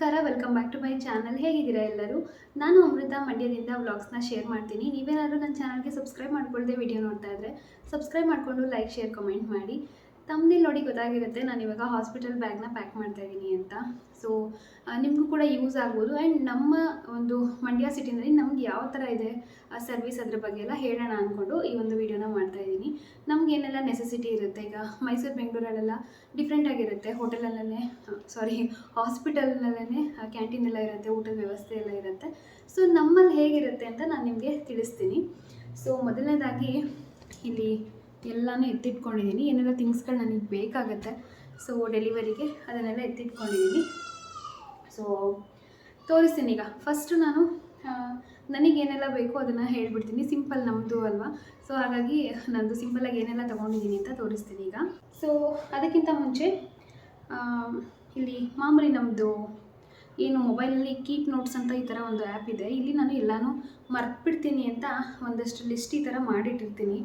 ನಮಸ್ಕಾರ welcome back to my channel ಹೇಗಿದ್ದೀರಾ ಎಲ್ಲರೂ? ನಾನು ಅಮೃತ ಮಂಡ್ಯದಿಂದ ವ್ಲಾಗ್ಸ್ನ ಶೇರ್ ಮಾಡ್ತೀನಿ. ನೀವೇನಾದರೂ ನನ್ನ ಚಾನಲ್ಗೆ ಸಬ್ಸ್ಕ್ರೈಬ್ ಮಾಡ್ಕೊಳ್ಳದೆ ವಿಡಿಯೋ ನೋಡ್ತಾ ಇದ್ದರೆ ಸಬ್ಸ್ಕ್ರೈಬ್ ಮಾಡಿಕೊಂಡು ಲೈಕ್ ಶೇರ್ ಕಮೆಂಟ್ ಮಾಡಿ. ತಮ್ಮಲ್ಲಿ ನೋಡಿ ಗೊತ್ತಾಗಿರುತ್ತೆ. ನಾನು ಇವಾಗ ಹಾಸ್ಪಿಟಲ್ ಬ್ಯಾಗ್ನ ಪ್ಯಾಕ್ ಮಾಡ್ತಾ ಇದ್ದೀನಿ ಅಂತ. ಸೊ ನಿಮಗೂ ಕೂಡ ಯೂಸ್ ಆಗ್ಬೋದು. ಆ್ಯಂಡ್ ನಮ್ಮ ಒಂದು ಮಂಡ್ಯ ಸಿಟಿನಲ್ಲಿ ನಮ್ಗೆ ಯಾವ ಥರ ಇದೆ, ಆ ಸರ್ವಿಸ್ ಅದ್ರ ಬಗ್ಗೆ ಎಲ್ಲ ಹೇಳೋಣ ಅಂದ್ಕೊಂಡು ಈ ಒಂದು ವಿಡಿಯೋನ ಮಾಡ್ತಾ ಇದ್ದೀನಿ ನಮ್ಗೆ ಏನೆಲ್ಲ ನೆಸೆಸಿಟಿ ಇರುತ್ತೆ? ಈಗ ಮೈಸೂರು, ಬೆಂಗಳೂರಲ್ಲೆಲ್ಲ ಡಿಫ್ರೆಂಟ್ ಆಗಿರುತ್ತೆ. ಹೋಟೆಲಲ್ಲೇ ಸಾರಿ ಹಾಸ್ಪಿಟಲ್ನಲ್ಲೇ ಕ್ಯಾಂಟೀನ್ ಎಲ್ಲ ಇರುತ್ತೆ. ಊಟದ ವ್ಯವಸ್ಥೆ ಎಲ್ಲ ಇರುತ್ತೆ. ಸೊ ನಮ್ಮಲ್ಲಿ ಹೇಗಿರುತ್ತೆ ಅಂತ ನಾನು ನಿಮಗೆ ತಿಳಿಸ್ತೀನಿ. ಸೊ ಮೊದಲನೇದಾಗಿ ಇಲ್ಲಿ ಎಲ್ಲನೂ ಎತ್ತಿಟ್ಕೊಂಡಿದ್ದೀನಿ ಏನೆಲ್ಲ ಥಿಂಗ್ಸ್ಗಳು ನನಗೆ ಬೇಕಾಗುತ್ತೆ ಸೊ ಡೆಲಿವರಿಗೆ ಅದನ್ನೆಲ್ಲ ಎತ್ತಿಟ್ಕೊಂಡಿದ್ದೀನಿ ಸೊ ತೋರಿಸ್ತೀನಿ ಈಗ. ಫಸ್ಟು ನಾನು ನನಗೇನೆಲ್ಲ ಬೇಕು ಅದನ್ನು ಹೇಳಿಬಿಡ್ತೀನಿ. ಸಿಂಪಲ್ ನಮ್ಮದು ಅಲ್ವಾ? ಸೊ ಹಾಗಾಗಿ ನಂದು ಸಿಂಪಲಾಗಿ ಏನೆಲ್ಲ ತೊಗೊಂಡಿದ್ದೀನಿ ಅಂತ ತೋರಿಸ್ತೀನಿ ಈಗ. ಸೊ ಅದಕ್ಕಿಂತ ಮುಂಚೆ ಇಲ್ಲಿ ಮಾಮೂಲಿ ನಮ್ಮದು ಏನು ಮೊಬೈಲಲ್ಲಿ ಕೀಪ್ ನೋಟ್ಸ್ ಅಂತ ಈ ಥರ ಒಂದು ಆ್ಯಪ್ ಇದೆ. ಇಲ್ಲಿ ನಾನು ಎಲ್ಲನೂ ಮರ್ತ್ಬಿಡ್ತೀನಿ ಅಂತ ಒಂದಷ್ಟು ಲಿಸ್ಟ್ ಈ ಥರ ಮಾಡಿಟ್ಟಿರ್ತೀನಿ.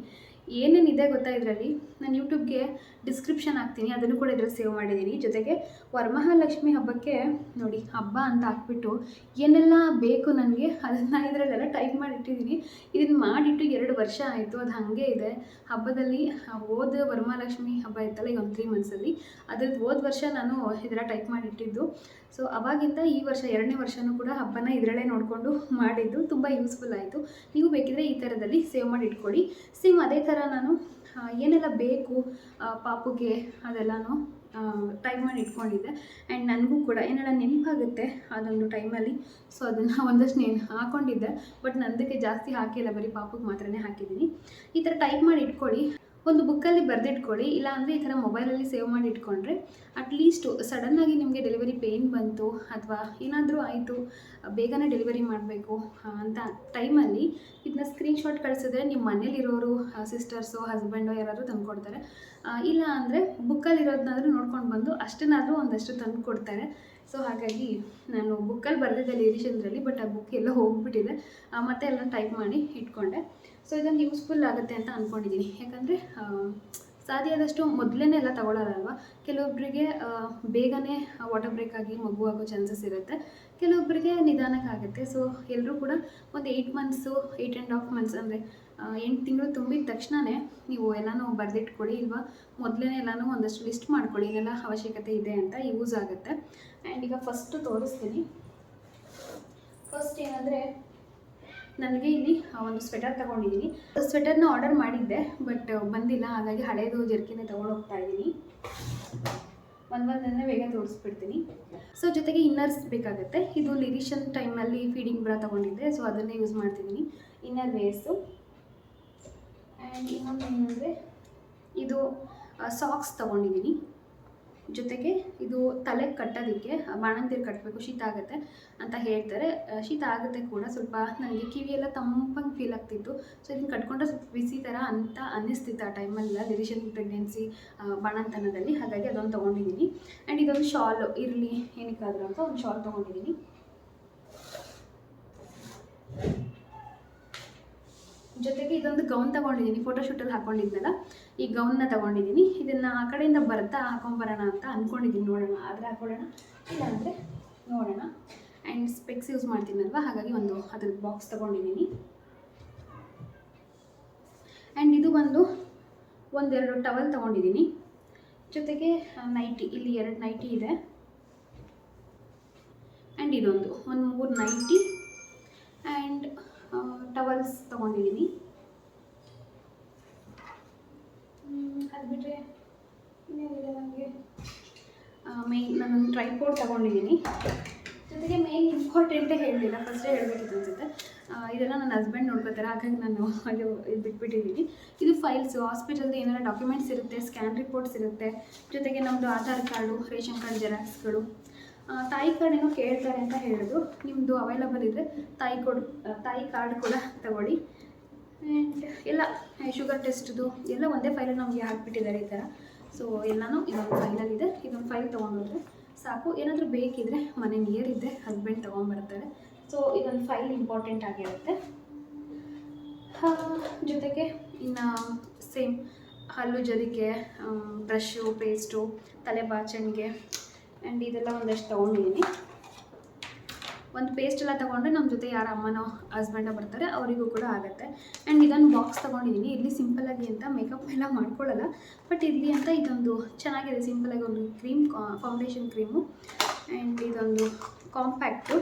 ಏನೇನಿದೆ ಗೊತ್ತಾ ಇದರಲ್ಲಿ? ನಾನು ಯೂಟ್ಯೂಬ್ಗೆ ಡಿಸ್ಕ್ರಿಪ್ಷನ್ ಹಾಕ್ತೀನಿ. ಅದನ್ನು ಕೂಡ ಇದರಲ್ಲಿ ಸೇವ್ ಮಾಡಿದ್ದೀನಿ ಜೊತೆಗೆ ವರಮಹಾಲಕ್ಷ್ಮಿ ಹಬ್ಬಕ್ಕೆ ನೋಡಿ, ಹಬ್ಬ ಅಂತ ಹಾಕ್ಬಿಟ್ಟು ಏನೆಲ್ಲ ಬೇಕು ನನಗೆ ಅದನ್ನು ಇದರಲ್ಲೆಲ್ಲ ಟೈಪ್ ಮಾಡಿಟ್ಟಿದ್ದೀನಿ ಇದನ್ನು ಮಾಡಿಟ್ಟು ಎರಡು ವರ್ಷ ಆಯಿತು. ಅದು ಹಾಗೆ ಇದೆ. ಹಬ್ಬದಲ್ಲಿ ಹೋದ ವರಮಹಾಲಕ್ಷ್ಮಿ ಹಬ್ಬ ಇತ್ತಲ್ಲ, ಈಗ ಒಂದು ತ್ರೀ ಮಂತ್ಸಲ್ಲಿ ಅದ್ರದ್ದು ಹೋದ ವರ್ಷ ನಾನು ಇದರ ಟೈಪ್ ಮಾಡಿಟ್ಟಿದ್ದು. ಸೊ ಅವಾಗಿಂದ ಈ ವರ್ಷ ಎರಡನೇ ವರ್ಷನೂ ಕೂಡ ಹಬ್ಬನ ಇದರಲ್ಲೇ ನೋಡಿಕೊಂಡು ಮಾಡಿದ್ದು ತುಂಬ ಯೂಸ್ಫುಲ್ ಆಯಿತು. ನೀವು ಬೇಕಿದ್ರೆ ಈ ಥರದಲ್ಲಿ ಸೇವ್ ಮಾಡಿ ಇಟ್ಕೊಳ್ಳಿ. ಸೇಮ್ ಅದೇ ಥರ ನಾನು ಏನೆಲ್ಲ ಬೇಕು ಪಾಪುಗೆ ಅದೆಲ್ಲನೂ ಟೈಮ್ ಮಾಡಿ ಇಟ್ಕೊಂಡಿದ್ದೆ. ಆ್ಯಂಡ್ ನನಗೂ ಕೂಡ ಏನೆಲ್ಲ ನೆನಪಾಗುತ್ತೆ ಅದೊಂದು ಟೈಮಲ್ಲಿ ಸೊ ಅದನ್ನು ಒಂದಷ್ಟು ನೆನ್, ಹಾಕೊಂಡಿದ್ದೆ. ಬಟ್ ನಂದಕ್ಕೆ ಜಾಸ್ತಿ ಹಾಕಿಲ್ಲ, ಬರೀ ಪಾಪುಗೆ ಮಾತ್ರನೇ ಹಾಕಿದ್ದೀನಿ. ಈ ಥರ ಟೈಪ್ ಮಾಡಿ ಇಟ್ಕೊಳ್ಳಿ. ಒಂದು ಬುಕ್ಕಲ್ಲಿ ಬರೆದಿಟ್ಕೊಳ್ಳಿ ಇಲ್ಲ ಅಂದರೆ ಈ ಥರ ಮೊಬೈಲಲ್ಲಿ ಸೇವ್ ಮಾಡಿ ಇಟ್ಕೊಂಡ್ರೆ ಅಟ್ಲೀಸ್ಟು ಸಡನ್ನಾಗಿ ನಿಮಗೆ ಡೆಲಿವರಿ ಪೇಯ್ನ್ ಬಂತು ಅಥವಾ ಏನಾದರೂ ಆಯಿತು, ಬೇಗನೆ ಡೆಲಿವರಿ ಮಾಡಬೇಕು ಅಂತ ಟೈಮಲ್ಲಿ ಇದನ್ನ ಸ್ಕ್ರೀನ್ಶಾಟ್ ಕಳಿಸಿದ್ರೆ ನಿಮ್ಮ ಮನೇಲಿರೋರು ಸಿಸ್ಟರ್ಸು ಹಸ್ಬೆಂಡು ಯಾರಾದರೂ ತಂದು ಕೊಡ್ತಾರೆ ಇಲ್ಲ ಅಂದರೆ ಬುಕ್ಕಲ್ಲಿರೋದನ್ನಾದರೂ ನೋಡ್ಕೊಂಡು ಬಂದು ಅಷ್ಟನ್ನಾದರೂ ಒಂದಷ್ಟು ತಂದು ಕೊಡ್ತಾರೆ. ಸೊ ಹಾಗಾಗಿ ನಾನು ಬುಕ್ಕಲ್ಲಿ ಬರೆದಿದ್ದೆ ಲಿರಿಷನ್ಸ್ರಲ್ಲಿ ಬಟ್ ಆ ಬುಕ್ ಎಲ್ಲ ಹೋಗ್ಬಿಟ್ಟಿದೆ. ಮತ್ತೆ ಎಲ್ಲ ಟೈಪ್ ಮಾಡಿ ಇಟ್ಕೊಂಡೆ. ಸೊ ಇದೊಂದು ಯೂಸ್ಫುಲ್ ಆಗುತ್ತೆ ಅಂತ ಅಂದ್ಕೊಂಡಿದ್ದೀನಿ ಯಾಕಂದರೆ ಸಾಧ್ಯ ಆದಷ್ಟು ಮೊದಲೇ ಎಲ್ಲ ತಗೊಳ್ಳೋರಲ್ವ ಕೆಲವೊಬ್ಬರಿಗೆ ಬೇಗನೆ ವಾಟರ್ ಬ್ರೇಕ್ ಆಗಿ ಮಗು ಆಗೋ ಚಾನ್ಸಸ್ ಇರುತ್ತೆ. ಕೆಲವೊಬ್ಬರಿಗೆ ನಿಧಾನಕ್ಕೆ ಆಗುತ್ತೆ. ಸೊ ಎಲ್ಲರೂ ಕೂಡ ಒಂದು eight months eight and half months ಅಂದರೆ ಎಂಟು ತಿಂಗಳು ತುಂಬಿದ ತಕ್ಷಣವೇ ನೀವು ಎಲ್ಲನೂ ಬರೆದಿಟ್ಕೊಳ್ಳಿ ಇಲ್ವಾ? ಮೊದಲೇ ಎಲ್ಲನೂ ಒಂದಷ್ಟು ಲಿಸ್ಟ್ ಮಾಡ್ಕೊಳ್ಳಿ. ಇಲ್ಲೆಲ್ಲ ಅವಶ್ಯಕತೆ ಇದೆ ಅಂತ ಯೂಸ್ ಆಗುತ್ತೆ. ಆ್ಯಂಡ್ ಈಗ ಫಸ್ಟು ತೋರಿಸ್ತೀನಿ. ಫಸ್ಟ್ ಏನಂದರೆ ನನಗೆ ಇಲ್ಲಿ ಒಂದು ಸ್ವೆಟರ್ ತಗೊಂಡಿದ್ದೀನಿ. ಸ್ವೆಟರ್ನ ಆರ್ಡರ್ ಮಾಡಿದ್ದೆ ಬಟ್ ಬಂದಿಲ್ಲ. ಹಾಗಾಗಿ ಹಳೇದು ಜರ್ಕಿನ ತಗೊಂಡು ಹೋಗ್ತಾ ಇದ್ದೀನಿ. ಒಂದು ಒಂದನ್ನೇ ಬೇಗ ತೋರಿಸ್ಬಿಡ್ತೀನಿ. ಸೊ ಜೊತೆಗೆ ಇನ್ನರ್ಸ್ ಬೇಕಾಗುತ್ತೆ. ಇದು ಲಿರಿಷನ್ ಟೈಮಲ್ಲಿ ಫೀಡಿಂಗ್ ಬ್ರಾ ತೊಗೊಂಡಿದ್ದೆ ಸೊ ಅದನ್ನೇ ಯೂಸ್ ಮಾಡ್ತಿದ್ದೀನಿ. ಇನ್ನರ್ ವೇಸು ಆ್ಯಂಡ್ ಇನ್ನೊಂದು ಏನಂದರೆ, ಇದು ಸಾಕ್ಸ್ ತೊಗೊಂಡಿದ್ದೀನಿ. ಜೊತೆಗೆ ಇದು ತಲೆಗೆ ಕಟ್ಟೋದಕ್ಕೆ ಬಾಣಂತಿರು ಕಟ್ಟಬೇಕು, ಶೀತ ಆಗುತ್ತೆ ಅಂತ ಹೇಳ್ತಾರೆ. ಶೀತ ಆಗುತ್ತೆ ಕೂಡ ಸ್ವಲ್ಪ ನನಗೆ ಕಿವಿಯೆಲ್ಲ ತಂಪಂಗೆ ಫೀಲ್ ಆಗ್ತಿತ್ತು. ಸೊ ಇದನ್ನು ಕಟ್ಕೊಂಡ್ರೆ ಸ್ವಲ್ಪ ಬಿಸಿ ಥರ ಅಂತ ಅನ್ನಿಸ್ತಿತ್ತು ಆ ಟೈಮಲ್ಲಿ ಲಿರಿಷನ್ ಪ್ರೆಗ್ನೆನ್ಸಿ ಬಾಣಂತನದಲ್ಲಿ. ಹಾಗಾಗಿ ಅದೊಂದು ತೊಗೊಂಡಿದ್ದೀನಿ. ಆ್ಯಂಡ್ ಇದೊಂದು ಶಾಲ್ ಇರಲಿ, ಏನಕ್ಕಾದ್ರೂ ಅಂತ ಒಂದು ಶಾಲ್ ತೊಗೊಂಡಿದ್ದೀನಿ. ಜೊತೆಗೆ ಇದೊಂದು ಗೌನ್ ತಗೊಂಡಿದ್ದೀನಿ. ಫೋಟೋಶೂಟಲ್ಲಿ ಹಾಕೊಂಡಿದ್ನಲ್ಲ ಈ ಗೌನ್ನ ತಗೊಂಡಿದ್ದೀನಿ. ಇದನ್ನು ಆ ಕಡೆಯಿಂದ ಬರ್ತಾ ಹಾಕೊಂಬರೋಣ ಅಂತ ಅಂದ್ಕೊಂಡಿದ್ದೀನಿ ನೋಡೋಣ. ಆದರೆ ಹಾಕೊಳ್ಳೋಣ. ಇಲ್ಲಾಂದರೆ ನೋಡೋಣ. ಆ್ಯಂಡ್ ಸ್ಪೆಕ್ಸ್ ಯೂಸ್ ಮಾಡ್ತೀನಲ್ವ? ಹಾಗಾಗಿ ಒಂದು ಅದ್ರದ್ದು ಬಾಕ್ಸ್ ತಗೊಂಡಿದ್ದೀನಿ. ಆ್ಯಂಡ್ ಇದು ಬಂದು ಒಂದೆರಡು ಟವಲ್ ತಗೊಂಡಿದ್ದೀನಿ. ಜೊತೆಗೆ ನೈಟಿ ಇಲ್ಲಿ ಎರಡು ನೈಟಿ ಇದೆ. ಆ್ಯಂಡ್ ಇದೊಂದು. ಒಂದು ಮೂರು ನೈಟಿ ಆ್ಯಂಡ್ ಟವಲ್ಸ್ ತೊಗೊಂಡಿದ್ದೀನಿ ಅದು ಬಿಟ್ಟರೆ ಇನ್ನೇನಿದೆ ನನಗೆ ಟ್ರೈಪೋರ್ಟ್ ತೊಗೊಂಡಿದ್ದೀನಿ. ಜೊತೆಗೆ ಮೇನ್ ಇಂಪಾರ್ಟೆಂಟೇ ಹೇಳಲಿಲ್ಲ ಫಸ್ಟೇ ಹೇಳಬೇಕಿತ್ತು ಅನ್ಸುತ್ತೆ ಇದೆಲ್ಲ ನನ್ನ ಹಸ್ಬೆಂಡ್ ನೋಡ್ಕೋತಾರೆ, ಹಾಗಾಗಿ ನಾನು ಅದು ಇದು ಬಿಟ್ಬಿಟ್ಟಿದ್ದೀನಿ. ಇದು ಫೈಲ್ಸು ಹಾಸ್ಪಿಟಲ್ದು ಏನಾರ ಡಾಕ್ಯುಮೆಂಟ್ಸ್ ಇರುತ್ತೆ ಸ್ಕ್ಯಾನ್ ರಿಪೋರ್ಟ್ಸ್ ಇರುತ್ತೆ, ಜೊತೆಗೆ ನಮ್ಮದು ಆಧಾರ್ ಕಾರ್ಡು, ರೇಷನ್ ಕಾರ್ಡ್ ಜೆರಾಕ್ಸ್ಗಳು ತಾಯಿ ಕಾರ್ಡ್ ಏನೋ ಕೇಳ್ತಾರೆ ಅಂತ ಹೇಳಿದ್ರು ನಿಮ್ಮದು ಅವೈಲಬಲ್ ಇದ್ದರೆ ತಾಯಿ ಕೊಡ್ ತಾಯಿ ಕಾರ್ಡ್ ಕೂಡ ತಗೊಳ್ಳಿ. ಆ್ಯಂಡ್ ಎಲ್ಲ ಶುಗರ್ ಟೆಸ್ಟ್ದು ಎಲ್ಲ ಒಂದೇ ಫೈಲಲ್ಲಿ ನಮಗೆ ಹಾಕ್ಬಿಟ್ಟಿದ್ದಾರೆ ಈ ಥರ ಸೊ ಎಲ್ಲನೂ ಇದೊಂದು ಫೈಲಲ್ಲಿದೆ ಇದೊಂದು ಫೈಲ್ ತೊಗೊಂಡೋದ್ರೆ ಸಾಕು. ಏನಾದರೂ ಬೇಕಿದ್ರೆ ಮನೆ ನಿಯರ್ ಇದ್ದರೆ ಹಸ್ಬೆಂಡ್ ತೊಗೊಂಬರ್ತಾರೆ ಸೊ ಇದೊಂದು ಫೈಲ್ ಇಂಪಾರ್ಟೆಂಟ್ ಆಗಿರುತ್ತೆ. ಜೊತೆಗೆ ಇನ್ನು ಸೇಮ್ ಹಲ್ಲು ಜರಿಗೆ ಬ್ರಷು ಪೇಸ್ಟು ತಲೆ ಬಾಚಣಿಗೆ ಆ್ಯಂಡ್ ಇದೆಲ್ಲ ಒಂದಷ್ಟು ತೊಗೊಂಡಿದ್ದೀನಿ ಒಂದು ಪೇಸ್ಟ್ ಎಲ್ಲ ತೊಗೊಂಡ್ರೆ ನಮ್ಮ ಜೊತೆ ಯಾರ ಅಮ್ಮನೋ ಹಸ್ಬೆಂಡೋ ಬರ್ತಾರೆ, ಅವರಿಗೂ ಕೂಡ ಆಗುತ್ತೆ. ಆ್ಯಂಡ್ ಇದೊಂದು ಬಾಕ್ಸ್ ತೊಗೊಂಡಿದ್ದೀನಿ ಇಲ್ಲಿ ಸಿಂಪಲಾಗಿ ಅಂತ ಮೇಕಪ್ ಎಲ್ಲ ಮಾಡ್ಕೊಳ್ಳಲ್ಲ. ಬಟ್ ಇಲ್ಲಿ ಅಂತ ಇದೊಂದು ಚೆನ್ನಾಗಿದೆ ಸಿಂಪಲಾಗಿ ಒಂದು ಕ್ರೀಮ್ ಫೌಂಡೇಶನ್ ಕ್ರೀಮು ಆ್ಯಂಡ್ ಇದೊಂದು ಕಾಂಪ್ಯಾಕ್ಟು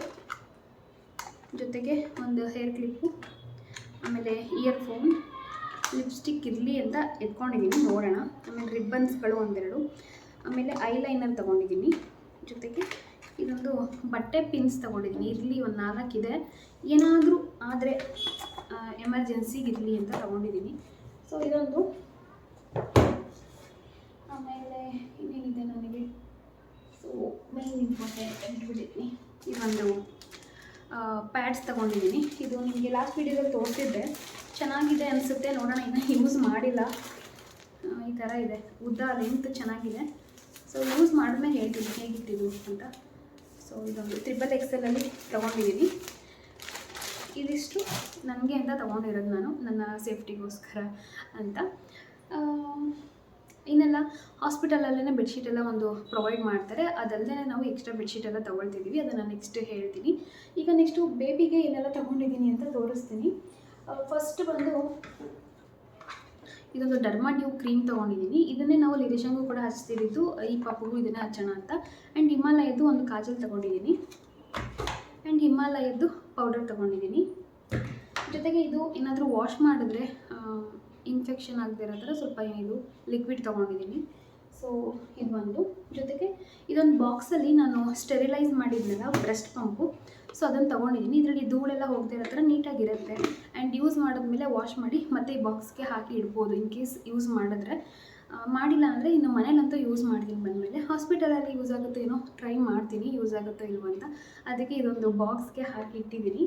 ಜೊತೆಗೆ ಒಂದು ಹೇರ್ ಕ್ಲಿಪ್ಪು ಆಮೇಲೆ ಇಯರ್ ಫೋನ್ ಲಿಪ್ಸ್ಟಿಕ್ ಇರಲಿ ಅಂತ ಎತ್ಕೊಂಡಿದ್ದೀನಿ ನೋಡೋಣ. ಆಮೇಲೆ ರಿಬ್ಬನ್ಸ್ಗಳು ಒಂದೆರಡು. ಆಮೇಲೆ ಐಲೈನರ್ ತೊಗೊಂಡಿದ್ದೀನಿ ಜೊತೆಗೆ. ಇದೊಂದು ಬಟ್ಟೆ ಪಿನ್ಸ್ ತಗೊಂಡಿದ್ದೀನಿ. ಇರಲಿ ಒಂದು ನಾಲ್ಕಿದೆ ಏನಾದರೂ ಆದರೆ ಎಮರ್ಜೆನ್ಸಿಗೆ ಇರಲಿ ಅಂತ ತಗೊಂಡಿದ್ದೀನಿ. ಸೊ ಇದೊಂದು. ಆಮೇಲೆ ಇನ್ನೇನಿದೆ ನನಗೆ? ಸೊ ಮೇನ್ ಇಂಪಾರ್ಟೆಂಟ್ ಈ ಒಂದು ಪ್ಯಾಡ್ಸ್ ತೊಗೊಂಡಿದ್ದೀನಿ. ಇದು ನಿಮಗೆ ಲಾಸ್ಟ್ ವೀಡಿಯೋದಲ್ಲಿ ತೋರಿಸಿದ್ದೆ. ಚೆನ್ನಾಗಿದೆ ಅನಿಸುತ್ತೆ. ನೋಡೋಣ, ಇನ್ನೂ ಯೂಸ್ ಮಾಡಿಲ್ಲ. ಈ ಥರ ಇದೆ. ಉದ್ದ ಲೆಂತ್ ಚೆನ್ನಾಗಿದೆ. ಸೊ ಯೂಸ್ ಮಾಡಿದ್ಮೇಲೆ ಹೇಳ್ತೀನಿ, ಹೇಗಿಟ್ಟಿದ್ದು ಅಂತ. ಸೊ ಇದೊಂದು ತ್ರಿಬಲ್ ಎಕ್ಸೆಲಲ್ಲಿ ತೊಗೊಂಡಿದ್ದೀನಿ ಇದಿಷ್ಟು ನನಗೆ ಅಂತ ತೊಗೊಂಡಿರೋದು ನಾನು, ನನ್ನ ಸೇಫ್ಟಿಗೋಸ್ಕರ ಅಂತ. ಇನ್ನೆಲ್ಲ ಹಾಸ್ಪಿಟಲಲ್ಲೇ ಬೆಡ್ಶೀಟ್ ಎಲ್ಲ ಒಂದು ಪ್ರೊವೈಡ್ ಮಾಡ್ತಾರೆ. ಅದಲ್ಲದೆ ನಾವು ಎಕ್ಸ್ಟ್ರಾ ಬೆಡ್ಶೀಟ್ ಎಲ್ಲ ತೊಗೊಳ್ತಿದ್ದೀವಿ ಅದನ್ನು ನೆಕ್ಸ್ಟ್ ಹೇಳ್ತೀನಿ. ಈಗ ನೆಕ್ಸ್ಟು ಬೇಬಿಗೆ ಏನೆಲ್ಲ ತೊಗೊಂಡಿದ್ದೀನಿ ಅಂತ ತೋರಿಸ್ತೀನಿ. ಫಸ್ಟ್ ಬಂದು ಇದೊಂದು ಡರ್ಮಾ ಡ್ಯೂ ಕ್ರೀಮ್ ತೊಗೊಂಡಿದ್ದೀನಿ ಇದನ್ನೇ ನಾವು ಲಿರಿಶಂಗೂ ಕೂಡ ಹಚ್ತಿದ್ದು ಈ ಪಾಪಗೂ ಇದನ್ನೇ ಹಚ್ಚೋಣ ಅಂತ. ಆ್ಯಂಡ್ ಹಿಮಾಲಯದ್ದು ಒಂದು ಕಾಜಲ್ ತೊಗೊಂಡಿದ್ದೀನಿ ಆ್ಯಂಡ್ ಹಿಮಾಲಯದ್ದು ಪೌಡರ್ ತೊಗೊಂಡಿದ್ದೀನಿ ಜೊತೆಗೆ ಇದು ಏನಾದರೂ ವಾಶ್ ಮಾಡಿದ್ರೆ ಇನ್ಫೆಕ್ಷನ್ ಆಗದೇ ಇರೋ ಥರ ಸ್ವಲ್ಪ ಏನಿದು ಲಿಕ್ವಿಡ್ ತೊಗೊಂಡಿದ್ದೀನಿ ಸೊ ಇದು ಒಂದು. ಜೊತೆಗೆ ಇದೊಂದು ಬಾಕ್ಸಲ್ಲಿ ನಾನು ಸ್ಟೆರಿಲೈಸ್ ಮಾಡಿದ್ನಲ್ಲ ಬ್ರೆಸ್ಟ್ ಪಂಪು ಸೊ ಅದನ್ನು ತೊಗೊಂಡಿದ್ದೀನಿ ಇದರಲ್ಲಿ ಧೂಳೆಲ್ಲ ಹೋಗದೆ ಇರೋ ಥರ ನೀಟಾಗಿರುತ್ತೆ ಆ್ಯಂಡ್ ಯೂಸ್ ಮಾಡಿದ್ಮೇಲೆ ವಾಶ್ ಮಾಡಿ ಮತ್ತೆ ಈ ಬಾಕ್ಸ್ಗೆ ಹಾಕಿ ಇಡ್ಬೋದು ಇನ್ ಕೇಸ್ ಯೂಸ್ ಮಾಡಿದ್ರೆ. ಮಾಡಿಲ್ಲ ಅಂದರೆ ಇನ್ನು ಮನೇಲಂತೂ ಯೂಸ್ ಮಾಡ್ತೀನಿ ಬಂದಮೇಲೆ. ಹಾಸ್ಪಿಟಲಲ್ಲಿ ಯೂಸ್ ಆಗುತ್ತೋ ಏನೋ ಟ್ರೈ ಮಾಡ್ತೀನಿ. ಯೂಸ್ ಆಗುತ್ತೋ ಇಲ್ವೋ ಅಂತ. ಅದಕ್ಕೆ ಇದೊಂದು ಬಾಕ್ಸ್ಗೆ ಹಾಕಿ ಇಟ್ಟಿದ್ದೀನಿ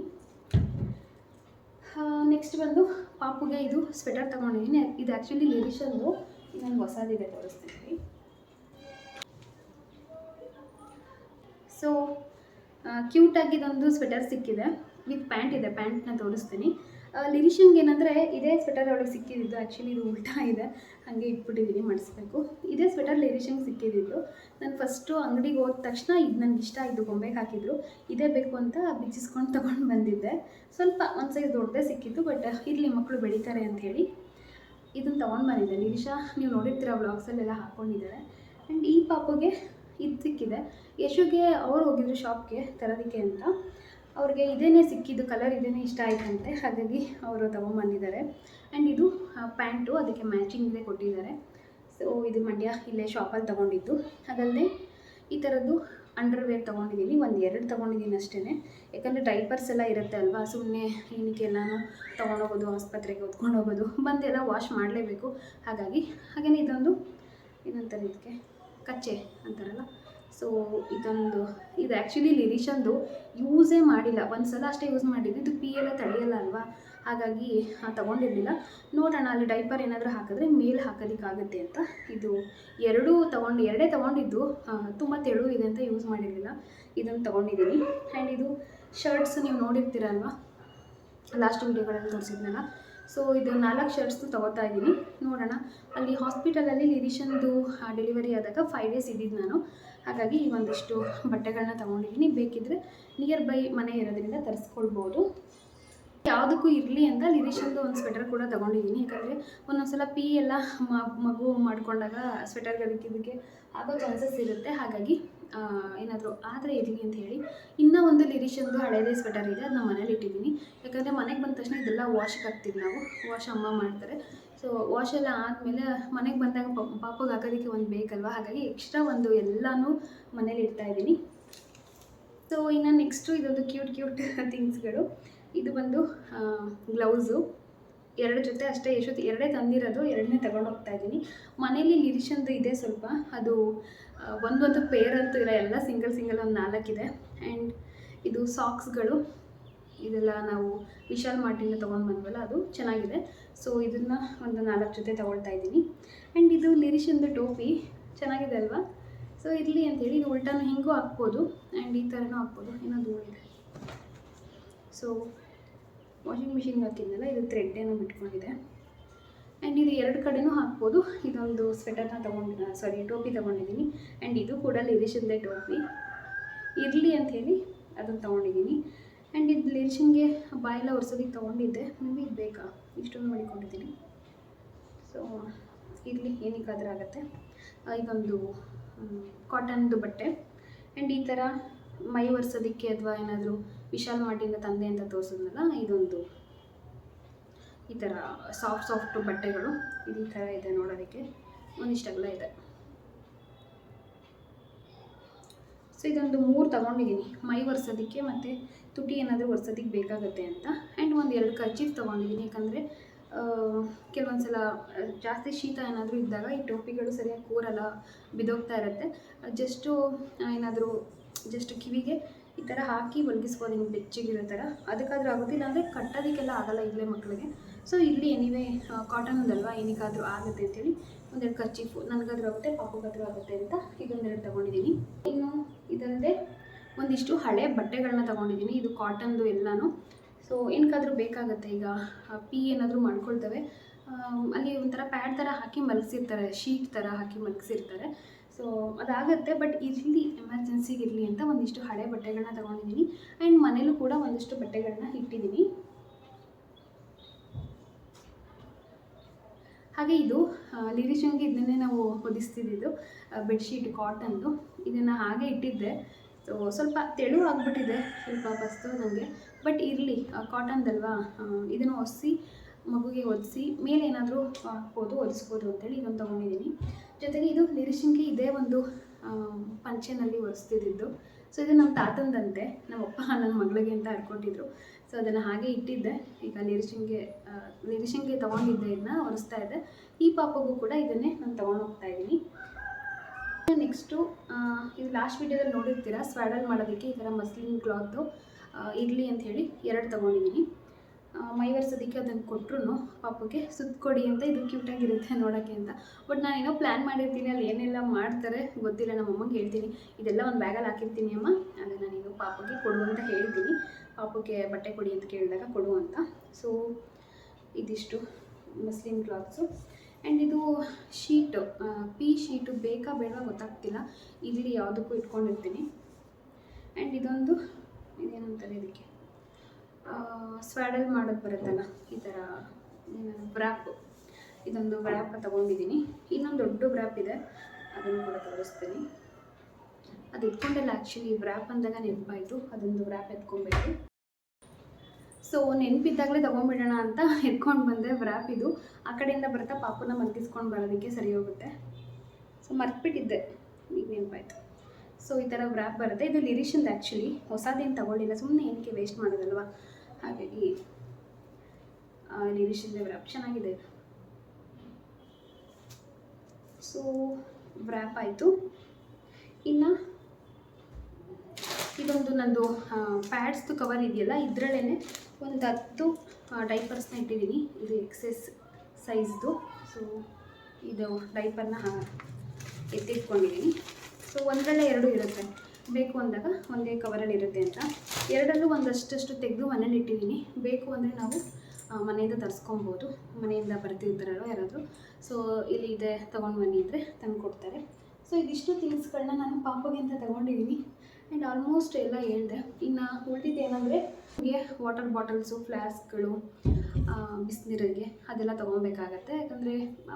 ನೆಕ್ಸ್ಟ್ ಬಂದು ಪಾಪುಗೆ ಇದು ಸ್ವೆಟರ್ ತೊಗೊಂಡಿದ್ದೀನಿ ಇದು ಆ್ಯಕ್ಚುಲಿ ಲಿರಿಷನ್ದು ನಾನು ಹೊಸದಿದೆ, ತೋರಿಸ್ತೀನಿ. ಸೊ ಕ್ಯೂಟಾಗಿ ಇದೊಂದು ಸ್ವೆಟರ್ ಸಿಕ್ಕಿದೆ. ವಿತ್ ಪ್ಯಾಂಟ್ ಇದೆ ಪ್ಯಾಂಟ್ನ ತೋರಿಸ್ತೀನಿ. ಲಿರಿಷನ್ಗೆ ಏನಂದರೆ ಇದೇ ಸ್ವೆಟರ್ ಅವಳಿಗೆ ಸಿಕ್ಕಿದ್ದು ಆ್ಯಕ್ಚುಲಿ ಇದು ಉಲ್ಟಾ ಇದೆ. ಹಾಗೆ ಇಟ್ಬಿಟ್ಟಿದ್ದೀನಿ ಮಾಡಿಸ್ಬೇಕು. ಇದೇ ಸ್ವೆಟರ್ ಲಿರಿಷನ್ಗೆ ಸಿಕ್ಕಿದ್ದು ನಾನು ಫಸ್ಟು ಅಂಗಡಿಗೆ ಹೋದ ತಕ್ಷಣ ಇದು ನನಗೆ ಇಷ್ಟ ಆಯಿತು ಗೊಂಬೆಗೆ ಹಾಕಿದ್ರು. ಇದೇ ಬೇಕು ಅಂತ ಬಿಚ್ಚಿಸ್ಕೊಂಡು ತೊಗೊಂಡು ಬಂದಿದ್ದೆ. ಸ್ವಲ್ಪ ಒಂದು ಸೈಜ್ ದೊಡ್ಡದೇ ಸಿಕ್ಕಿತ್ತು ಬಟ್ ಇರಲಿ ಮಕ್ಕಳು ಬೆಳೀತಾರೆ ಅಂಥೇಳಿ ಇದನ್ನು ತೊಗೊಂಡು ಬಂದಿದ್ದೆ. ಲಿರಿಷಾ, ನೀವು ನೋಡಿರ್ತೀರ ವ್ಲಾಗ್ಸಲ್ಲೆಲ್ಲ ಹಾಕ್ಕೊಂಡಿದ್ದಾರೆ ಆ್ಯಂಡ್ ಈ ಪಾಪುಗೆ ಇದು ಸಿಕ್ಕಿದೆ ಯಶುಗೆ ಅವ್ರು ಹೋಗಿದ್ರು ಶಾಪ್ಗೆ ತರೋದಕ್ಕೆ ಅಂತ. ಅವ್ರಿಗೆ ಇದೇನೇ ಸಿಕ್ಕಿದ್ದು ಕಲರ್ ಇದೇನೇ ಇಷ್ಟ ಆಯ್ತಂತೆ. ಹಾಗಾಗಿ ಅವರು ತೊಗೊಂಬಂದಿದ್ದಾರೆ. ಆ್ಯಂಡ್ ಇದು ಪ್ಯಾಂಟು ಅದಕ್ಕೆ ಮ್ಯಾಚಿಂಗ್ ಕೊಟ್ಟಿದ್ದಾರೆ. ಸೊ ಇದು ಮಂಡ್ಯ ಇಲ್ಲೇ ಶಾಪಲ್ಲಿ ತೊಗೊಂಡಿದ್ದು. ಅದಲ್ಲದೆ, ಈ ಥರದ್ದು ಅಂಡರ್ವೇರ್ ತೊಗೊಂಡಿದ್ದೀನಿ. ಒಂದು ಎರಡು ತೊಗೊಂಡಿದ್ದೀನಿ ಅಷ್ಟೇ ಯಾಕಂದರೆ ಡೈಪರ್ಸ್ ಎಲ್ಲ ಇರುತ್ತೆ ಅಲ್ವಾ? ಸುಮ್ಮನೆ ಏನಕ್ಕೆ ಎಲ್ಲನೂ ತೊಗೊಂಡೋಗೋದು, ಆಸ್ಪತ್ರೆಗೆ ಹೊತ್ಕೊಂಡು ಹೋಗೋದು ಬಂದೆಲ್ಲ ವಾಶ್ ಮಾಡಲೇಬೇಕು. ಹಾಗಾಗಿ ಹಾಗೆಯೇ ಇದೊಂದು. ಏನಂತಾರೆ ಇದಕ್ಕೆ? ಕಚ್ಚೆ ಅಂತಾರಲ್ಲ. ಸೊ ಇದೊಂದು, ಇದು ಆ್ಯಕ್ಚುಲಿ ಲಿರಿಷನ್ದು ಯೂಸೇ ಮಾಡಿಲ್ಲ. ಒಂದು ಸಲ ಅಷ್ಟೇ ಯೂಸ್ ಮಾಡಿದ್ದು. ಇದು ಪಿ ಎಲ್ಲ ತಡೆಯಲ್ಲ ಅಲ್ವಾ? ಹಾಗಾಗಿ ತೊಗೊಂಡಿರಲಿಲ್ಲ. ನೋಡೋಣ, ಅಲ್ಲಿ ಡೈಪರ್ ಏನಾದರೂ ಹಾಕಿದ್ರೆ ಮೇಲೆ ಹಾಕೋದಕ್ಕಾಗುತ್ತೆ ಅಂತ. ಇದು ಎರಡೂ ತೊಗೊಂಡು, ಎರಡೇ ತೊಗೊಂಡಿದ್ದು ತುಂಬ ತೆಳು ಇದೆ ಅಂತ ಯೂಸ್ ಮಾಡಿರಲಿಲ್ಲ. ಇದನ್ನು ತೊಗೊಂಡಿದ್ದೀನಿ. ಆ್ಯಂಡ್ ಇದು ಶರ್ಟ್ಸ್ ನೀವು ನೋಡಿರ್ತೀರಲ್ವಾ? ಲಾಸ್ಟ್ ವೀಡಿಯೋಗಳಲ್ಲಿ ತೋರಿಸಿದ್ನಲ್ಲ. ಸೊ ಇದು ನಾಲ್ಕು ಶರ್ಟ್ಸ್ದು ತೊಗೋತಾ ಇದ್ದೀನಿ. ನೋಡೋಣ. ಅಲ್ಲಿ ಹಾಸ್ಪಿಟಲಲ್ಲಿ ಲಿರಿಷನ್ದು ಡೆಲಿವರಿ ಆದಾಗ ಫೈವ್ ಡೇಸ್ ಇದ್ದಿದ್ದು ನಾನು. ಹಾಗಾಗಿ ಈ ಒಂದಿಷ್ಟು ಬಟ್ಟೆಗಳನ್ನ ತೊಗೊಂಡಿದ್ದೀನಿ. ಬೇಕಿದ್ದರೆ ನಿಯರ್ ಬೈ ಮನೆ ಇರೋದರಿಂದ ತರಿಸ್ಕೊಳ್ಬೋದು. ಯಾವುದಕ್ಕೂ ಇರಲಿ ಅಂತ ಲಿರಿಷನ್ದು ಒಂದು ಸ್ವೆಟರ್ ಕೂಡ ತೊಗೊಂಡಿದ್ದೀನಿ. ಯಾಕಂದರೆ ಒಂದೊಂದ್ಸಲ ಪಿ ಎಲ್ಲ ಮಗು ಮಾಡಿಕೊಂಡಾಗ ಸ್ವೆಟರ್ಗೆ ಅದಕ್ಕೆ ಇದಕ್ಕೆ ಆಗೋ ಚಾನ್ಸಸ್ ಇರುತ್ತೆ. ಹಾಗಾಗಿ ಏನಾದರೂ ಆದರೆ ಇದ್ದೀನಿ ಅಂತ ಹೇಳಿ ಇನ್ನೂ ಒಂದು ಲಿರಿಷನ್ದು ಹಳೇದೇ ಸ್ವೆಟರ್ ಇದೆ ಅದನ್ನ ಮನೇಲಿ ಇಟ್ಟಿದ್ದೀನಿ. ಯಾಕಂದರೆ ಮನೆಗೆ ಬಂದ ತಕ್ಷಣ ಇದೆಲ್ಲ ವಾಶ್ಗೆ ಹಾಕ್ತೀವಿ ನಾವು ವಾಶ್ ಅಮ್ಮ ಮಾಡ್ತಾರೆ. ಸೊ ವಾಶ್ ಎಲ್ಲ ಆದಮೇಲೆ ಮನೆಗೆ ಬಂದಾಗ ಪಾಪ ಪಾಪಗೆ ಹಾಕೋದಕ್ಕೆ ಒಂದು ಬೇಕಲ್ವ? ಹಾಗಾಗಿ ಎಕ್ಸ್ಟ್ರಾ ಒಂದು ಎಲ್ಲನೂ ಮನೇಲಿ ಇಡ್ತಾ ಇದ್ದೀನಿ. ಸೊ ಇನ್ನು ನೆಕ್ಸ್ಟು ಇದೊಂದು ಕ್ಯೂಟ್ ಕ್ಯೂಟ್ ಥಿಂಗ್ಸ್ಗಳು ಇದು ಬಂದು ಗ್ಲೌಸು ಎರಡು ಜೊತೆ ಅಷ್ಟೇ ಎಷ್ಟು ಎರಡೇ ತಂದಿರೋದು, ಎರಡನೇ ತಗೊಂಡು ಹೋಗ್ತಾ ಇದ್ದೀನಿ. ಮನೇಲಿ ಲಿರಿಷನ್ದು ಇದೆ ಸ್ವಲ್ಪ. ಅದು ಒಂದೊಂದು ಪೇರ್ ಅಂತೂ ಇಲ್ಲ, ಎಲ್ಲ ಸಿಂಗಲ್ ಸಿಂಗಲ್ ಒಂದು ನಾಲ್ಕಿದೆ ಆ್ಯಂಡ್ ಇದು ಸಾಕ್ಸ್ಗಳು ಇದೆಲ್ಲ ನಾವು ವಿಶಾಲ್ ಮಾರ್ಟಿಂದ ತೊಗೊಂಡು ಬಂದ್ವಲ್ಲ, ಅದು ಚೆನ್ನಾಗಿದೆ. ಸೊ ಇದನ್ನು ಒಂದು ನಾಲ್ಕು ಜೊತೆ ತೊಗೊಳ್ತಾ ಇದ್ದೀನಿ. ಆ್ಯಂಡ್ ಇದು ಲಿರಿಷನ್ದು ಟೋಪಿ. ಚೆನ್ನಾಗಿದೆ ಅಲ್ವಾ? ಸೊ ಇರಲಿ ಅಂತೇಳಿ, ಇದು ಉಲ್ಟಾನು ಹಿಂಗೂ ಹಾಕ್ಬೋದು. ಆ್ಯಂಡ್ ಈ ಥರನೂ ಹಾಕ್ಬೋದು. ಇನ್ನೊಂದು ಇದೆ. ಸೊ ವಾಷಿಂಗ್ ಮಿಷಿನ್ಗೆ ಹಾಕಿದ್ನಲ್ಲ, ಇದು ಥ್ರೆಡ್ ಏನೋ ಬಿಟ್ಕೊಂಡಿದೆ ಆ್ಯಂಡ್ ಇದು ಎರಡು ಕಡೆನೂ ಹಾಕ್ಬೋದು. ಇದೊಂದು ಸ್ವೆಟರ್ನ ತೊಗೊಂಡು ಸಾರಿ ಟೋಪಿ ತೊಗೊಂಡಿದ್ದೀನಿ ಆ್ಯಂಡ್ ಇದು ಕೂಡ ಲಿರಿಶಿಂದೆ ಟೋಪಿ. ಇರಲಿ ಅಂಥೇಳಿ ಅದನ್ನು ತೊಗೊಂಡಿದ್ದೀನಿ ಆ್ಯಂಡ್ ಇದು ಲೇಷನ್ಗೆ ಬಾಯೆಲ್ಲ ಒರೆಸೋದಕ್ಕೆ ತೊಗೊಂಡಿದ್ದೆ. ನಿಮಗೆ ಇದು ಬೇಕಾ? ಇಷ್ಟೊಂದು ಮಾಡಿಕೊಂಡಿದ್ದೀನಿ. ಸೊ ಇರಲಿ, ಏನಕ್ಕಾದ್ರೂ ಆಗುತ್ತೆ. ಇದೊಂದು ಕಾಟನ್ದು ಬಟ್ಟೆ. ಆ್ಯಂಡ್ ಈ ಥರ ಮೈ ಒರೆಸೋದಕ್ಕೆ ಅಥವಾ ಏನಾದರೂ ವಿಶಾಲ್ ಮಾಡಿಂದ ತಂದೆ ಅಂತ ತೋರಿಸಿದ್ನಲ್ಲ, ಇದೊಂದು ಈ ಥರ ಸಾಫ್ಟ್ ಸಾಫ್ಟ್ ಬಟ್ಟೆಗಳು ಈ ಥರ ಇದೆ ನೋಡೋದಕ್ಕೆ. ಒಂದಿಷ್ಟು ಅಗಲ ಇದೆ. ಸೊ ಇದೊಂದು ಮೂರು ತೊಗೊಂಡಿದ್ದೀನಿ. ಮೈ ಒರೆಸೋದಕ್ಕೆ ಮತ್ತು ತುಟಿ ಏನಾದರೂ ಒರೆಸೋದಕ್ಕೆ ಬೇಕಾಗುತ್ತೆ ಅಂತ. ಆ್ಯಂಡ್ ಒಂದು ಎರಡು ಕರ್ಚೀಫ್ ತೊಗೊಂಡಿದ್ದೀನಿ. ಯಾಕಂದರೆ ಕೆಲವೊಂದು ಸಲ ಜಾಸ್ತಿ ಶೀತ ಏನಾದರೂ ಇದ್ದಾಗ ಈ ಟೋಪಿಗಳು ಸರಿಯಾಗಿ ಕೂರಲ್ಲ ಬಿದೋಗ್ತಾ ಇರುತ್ತೆ. ಜಸ್ಟು ಏನಾದರೂ ಜಸ್ಟ್ ಕಿವಿಗೆ ಈ ಥರ ಹಾಕಿ ಒಲಗಿಸ್ಬೋದು ಹಿಂಗೆ ಬೆಚ್ಚಗಿರೋ ಥರ. ಅದಕ್ಕಾದ್ರೂ ಆಗುತ್ತೆ ಇಲ್ಲಾಂದರೆ ಕಟ್ಟೋದಕ್ಕೆಲ್ಲ ಆಗಲ್ಲ ಇಲ್ಲೇ ಮಕ್ಕಳಿಗೆ. ಸೊ ಇಲ್ಲಿ ಎನಿವೇ ಕಾಟನ್ದಲ್ವಾ ಏನಕ್ಕಾದರೂ ಆಗುತ್ತೆ ಅಂತೇಳಿ ಒಂದೆರಡು ಕರ್ಚೀಫು ನನಗಾದ್ರೂ ಆಗುತ್ತೆ, ಪಾಪಗಾದ್ರೂ ಆಗುತ್ತೆ ಅಂತ ಇದೊಂದೆರಡು ತೊಗೊಂಡಿದ್ದೀನಿ. ಇನ್ನು ಇದಲ್ಲದೆ ಒಂದಿಷ್ಟು ಹಳೆ ಬಟ್ಟೆಗಳನ್ನ ತೊಗೊಂಡಿದ್ದೀನಿ, ಇದು ಕಾಟನ್ದು ಎಲ್ಲನೂ. ಸೊ ಏನಕ್ಕಾದರೂ ಬೇಕಾಗುತ್ತೆ ಈಗ ಪಿ ಏನಾದರೂ ಮಾಡ್ಕೊಳ್ತವೆ. ಅಲ್ಲಿ ಒಂಥರ ಪ್ಯಾಡ್ ಥರ ಹಾಕಿ ಮಲಗಿಸಿರ್ತಾರೆ ಶೀಟ್ ಥರ ಹಾಕಿ ಮಲಗಿಸಿರ್ತಾರೆ ಸೊ ಅದಾಗುತ್ತೆ ಬಟ್ ಇರಲಿ ಎಮರ್ಜೆನ್ಸಿಗೆ ಇರಲಿ ಅಂತ ಒಂದಿಷ್ಟು ಹಳೆ ಬಟ್ಟೆಗಳನ್ನ ತೊಗೊಂಡಿದ್ದೀನಿ. ಆ್ಯಂಡ್ ಮನೇಲೂ ಕೂಡ ಒಂದಿಷ್ಟು ಬಟ್ಟೆಗಳನ್ನ ಇಟ್ಟಿದ್ದೀನಿ. ಹಾಗೆ ಇದು ಲಿರಿಶನ್ಗೆ ಇದನ್ನೇ ನಾವು ಹೊದಿಸ್ತಿದ್ದು ಬೆಡ್ಶೀಟ್ ಕಾಟನ್ದು ಇದನ್ನು ಹಾಗೆ ಇಟ್ಟಿದ್ದೆ. ಸೊ ಸ್ವಲ್ಪ ತೆಳು ಆಗಿಬಿಟ್ಟಿದೆ, ಸ್ವಲ್ಪ ಬಸ್ತು ನನಗೆ ಬಟ್ ಇರಲಿ ಕಾಟನ್ದಲ್ವಾ ಇದನ್ನು ಒರೆಸಿ, ಮಗುಗೆ ಒದಿಸಿ, ಮೇಲೆ ಏನಾದರೂ ಹಾಕ್ಬೋದು ಒರೆಸ್ಬೋದು ಅಂತೇಳಿ ಇದನ್ನು ತೊಗೊಂಡಿದ್ದೀನಿ. ಜೊತೆಗೆ ಇದು ಲಿರಿಶನ್ಗೆ ಇದೇ ಒಂದು ಪಂಚೆನಲ್ಲಿ ಒರೆಸ್ತಿದ್ದು ಸೊ ಇದು ನಮ್ಮ ತಾತಂದಂತೆ ನಮ್ಮಪ್ಪ ನನ್ನ ಮಗಳಿಗೆ ಅಂತ ಹರ್ಕೊಟ್ಟಿದ್ರು ಸೊ ಅದನ್ನು ಹಾಗೆ ಇಟ್ಟಿದ್ದೆ. ಈಗ ನಿರ್ಶಿಂಗೆ ನಿರ್ಶಿಂಗೆ ತೊಗೊಂಡಿದ್ದೆ ಇದನ್ನ, ಒರೆಸ್ತಾ ಇದ್ದೆ. ಈ ಪಾಪಗೂ ಕೂಡ ಇದನ್ನೇ ನಾನು ತೊಗೊಂಡು ಹೋಗ್ತಾ ಇದ್ದೀನಿ ನೆಕ್ಸ್ಟು ಇದು ಲಾಸ್ಟ್ ವೀಡಿಯೋದಲ್ಲಿ ನೋಡಿರ್ತೀರಾ ಸ್ವಾಡಲ್ ಮಾಡೋದಕ್ಕೆ ಈ ಥರ ಮಸ್ಲಿನ್ ಕ್ಲಾತು ಇರಲಿ ಅಂತ ಹೇಳಿ ಎರಡು ತೊಗೊಂಡಿದ್ದೀನಿ. ಮೈ ಒರೆಸೋದಕ್ಕೆ ಅದನ್ನು ಕೊಟ್ಟರು ಪಾಪಗೆ ಸುತ್ತಕೊಡಿ ಅಂತ ಇದು ಕ್ಯೂಟಾಗಿರುತ್ತೆ ನೋಡೋಕ್ಕೆ ಅಂತ. ಬಟ್ ನಾನೇನೋ ಪ್ಲ್ಯಾನ್ ಮಾಡಿರ್ತೀನಿ, ಅಲ್ಲಿ ಏನೆಲ್ಲ ಮಾಡ್ತಾರೆ ಗೊತ್ತಿಲ್ಲ ನಮ್ಮ ಅಮ್ಮಗೆ ಹೇಳ್ತೀನಿ. ಇದೆಲ್ಲ ಒಂದು ಬ್ಯಾಗಲ್ಲಿ ಹಾಕಿರ್ತೀನಿ ಅಮ್ಮ. ಅದನ್ನು ನಾನೇನು ಪಾಪಕ್ಕೆ ಕೊಡು ಅಂತ ಹೇಳ್ತೀನಿ. ಪಾಪಗೆ ಬಟ್ಟೆ ಕೊಡಿ ಅಂತ ಕೇಳಿದಾಗ ಕೊಡು ಅಂತ. ಸೊ ಇದಿಷ್ಟು ಮಸ್ಲಿನ್ ಕ್ಲಾತ್ಸು ಆ್ಯಂಡ್ ಇದು ಶೀಟು ಪಿ ಶೀಟು ಬೇಕಾ ಬೇಡವಾ ಗೊತ್ತಾಗ್ತಿಲ್ಲ. ಇಲ್ಲಿ ಯಾವುದಕ್ಕೂ ಇಟ್ಕೊಂಡಿರ್ತೀನಿ. ಆ್ಯಂಡ್ ಇದೊಂದು, ಇದೇನಂತಾರೆ ಇದಕ್ಕೆ? ಸ್ವ್ಯಾಡಲ್ ಮಾಡೋದು ಬರುತ್ತಲ್ಲ, ಈ ಥರ ವ್ರ್ಯಾಪ್ ಇದೊಂದು ವ್ರ್ಯಾಪ್ ತೊಗೊಂಡಿದ್ದೀನಿ. ಇನ್ನೊಂದು ದೊಡ್ಡ ವ್ರ್ಯಾಪ್ ಇದೆ. ಅದನ್ನು ಕೂಡ ತೋರಿಸ್ತೀನಿ. ಅದು ಇಟ್ಕೊಂಡಿಲ್ಲ ಆ್ಯಕ್ಚುಲಿ ವ್ರ್ಯಾಪ್ ಅಂದಾಗ ನೆನಪಾಯಿತು. ಅದೊಂದು ವ್ರ್ಯಾಪ್ ಎತ್ಕೊಬೇಕು ಸೊ ನೆನಪಿದ್ದಾಗಲೇ ತೊಗೊಂಡ್ಬಿಡೋಣ ಅಂತ ಎತ್ಕೊಂಡು ಬಂದೆ ವ್ರ್ಯಾಪ್ ಇದು. ಆ ಕಡೆಯಿಂದ ಬರ್ತಾ ಪಾಪುನ ಮಲಗಿಸ್ಕೊಂಡು ಬರೋದಕ್ಕೆ ಸರಿ ಹೋಗುತ್ತೆ. ಸೊ ಮರ್ತ್ಬಿಟ್ಟಿದ್ದೆ. ಈಗ ನೆನಪಾಯಿತು. ಸೊ ಈ ಥರ ವ್ರ್ಯಾಪ್ ಬರುತ್ತೆ. ಇದು ಲಿರಿಷಿಂದ ಆ್ಯಕ್ಚುಲಿ ಹೊಸದೇನು ತಗೊಳ್ಳಿಲ್ಲ. ಸುಮ್ಮನೆ ಏನಕ್ಕೆ ವೇಸ್ಟ್ ಮಾಡೋದಲ್ವ? ಹಾಗಾಗಿ ಲಿರಿಷಿಂದ ವ್ರ್ಯಾಪ್ ಚೆನ್ನಾಗಿದೆ. ಸೊ ವ್ರ್ಯಾಪ್ ಆಯಿತು. ಇನ್ನು ಇದೊಂದು ನಂದು ಪ್ಯಾಡ್ಸ್ದು ಕವರ್ ಇದೆಯಲ್ಲ ಇದರಲ್ಲೇ ಒಂದು ಹತ್ತು ಡೈಪರ್ಸ್ನ ಇಟ್ಟಿದ್ದೀನಿ ಇದು ಎಕ್ಸೆಸ್ ಸೈಜ್ದು ಸೊ ಇದು ಡೈಪರ್ನ ಎತ್ತಿಟ್ಕೊಂಡಿದ್ದೀನಿ ಸೊ ಒಂದರಲ್ಲೇ ಎರಡು ಇರುತ್ತೆ. ಬೇಕು ಅಂದಾಗ ಒಂದೇ ಕವರಲ್ಲಿ ಇರುತ್ತೆ ಅಂತ. ಎರಡಲ್ಲೂ ಒಂದಷ್ಟಷ್ಟು ತೆಗೆದು ಮನೇಲಿ ಇಟ್ಟಿದ್ದೀನಿ ಬೇಕು ಅಂದರೆ ನಾವು ಮನೆಯಿಂದ ತರಿಸ್ಕೊಬೋದು. ಮನೆಯಿಂದ ಬರ್ತಿರ್ತಾರಲ್ವ ಯಾರಾದರೂ. ಸೊ ಇಲ್ಲಿ ಇದೆ, ತೊಗೊಂಡು ಬನ್ನಿ ಅಂದರೆ ತಂದು ಕೊಡ್ತಾರೆ ಸೊ ಇದಿಷ್ಟು ಥಿಂಗ್ಸ್ಗಳನ್ನ ನಾನು ಪಾಪಗೆ ಅಂತ ತೊಗೊಂಡಿದ್ದೀನಿ ಆ್ಯಂಡ್ ಆಲ್ಮೋಸ್ಟ್ ಎಲ್ಲ ಹೇಳಿದೆ. ಇನ್ನು ಉಳಿದಿದ್ದು ಏನಂದರೆ, ನಿಮಗೆ ವಾಟರ್ ಬಾಟಲ್ಸು ಫ್ಲಾಸ್ಕ್ಗಳು ಬಿಸಿನೀರಿಗೆ ಅದೆಲ್ಲ ತೊಗೊಬೇಕಾಗತ್ತೆ ಯಾಕಂದರೆ,